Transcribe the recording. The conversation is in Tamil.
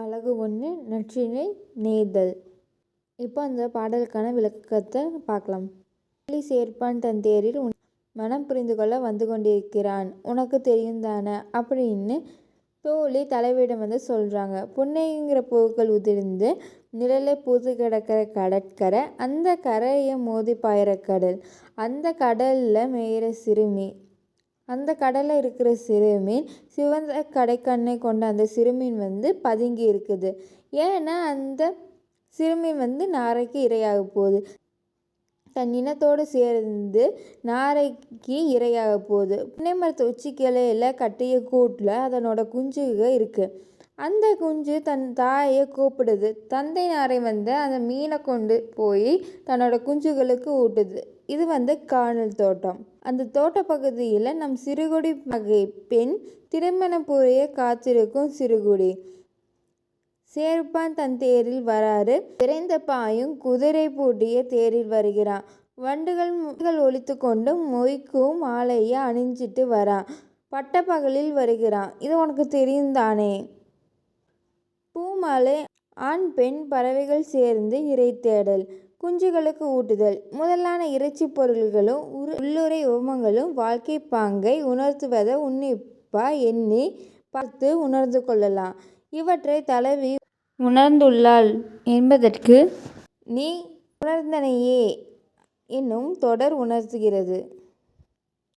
அழகு ஒன்று நற்றினை நெய்தல் இப்போ அந்த பாடலுக்கான விளக்கத்தை பார்க்கலாம். பள்ளி சேர்ப்பான் தன் தேரில் உன் மனம் புரிந்து கொள்ள வந்து கொண்டிருக்கிறான். உனக்கு தெரியும் தானே? அப்படின்னு தோழி தலைவியிடம் வந்து சொல்கிறாங்க புன்னைங்கிற பூக்கள் உதிர்ந்து நிழலை பூத்து கிடக்கிற கடற்கரை அந்த கரையை மோதி பாயிற கடல். அந்த கடலில் மேயிற சிறுமி அந்த கடலில் இருக்கிற சிறுமீன் சிவந்த கடைக்கண்ணை கொண்ட அந்த சிறுமீன் வந்து பதுங்கி இருக்குது. ஏன்னா அந்த சிறுமீன் வந்து நாரைக்கு இரையாக போகுது. தன் இனத்தோடு சேர்ந்து நாரைக்கு இரையாக போகுது. புன்னை மரத்து உச்சி கிளையில் கட்டிய கூட்டில் அதனோட குஞ்சுக இருக்குது அந்த குஞ்சு தன் தாயை கூப்பிடுது. தந்தை நாரை வந்து அந்த மீனை கொண்டு போய் தன்னோட குஞ்சுகளுக்கு ஊட்டுது. இது வந்து காணல் தோட்டம். அந்த தோட்ட பகுதியில் நம் சிறுகுடி வகை பெண் திருமண புரிய காத்திருக்கும் சிறுகுடி. சேர்ப்பான் தன் தேரில் வராரு விரைந்த பாயும் குதிரை பூட்டிய தேரில் வருகிறான். வண்டுகள் ஒழித்து கொண்டு மொய்க்கும் மாலையை அணிஞ்சிட்டு வரான். பட்ட பகலில் வருகிறான். இது உனக்கு தெரியும் தானே? பூமாலை ஆண் பெண் பறவைகள் சேர்ந்து இறை தேடல். குஞ்சுகளுக்கு ஊட்டுதல். முதலான இறைச்சி பொருள்களும் உள்ளுரை உவமங்களும் வாழ்க்கை பாங்கை உணர்த்துவதை உன்னிப்பா எண்ணி பார்த்து உணர்ந்து கொள்ளலாம். இவற்றை தலைவி உணர்ந்துள்ளாள் என்பதற்கு நீ உணர்ந்தனையே என்னும் தொடர் உணர்த்துகிறது.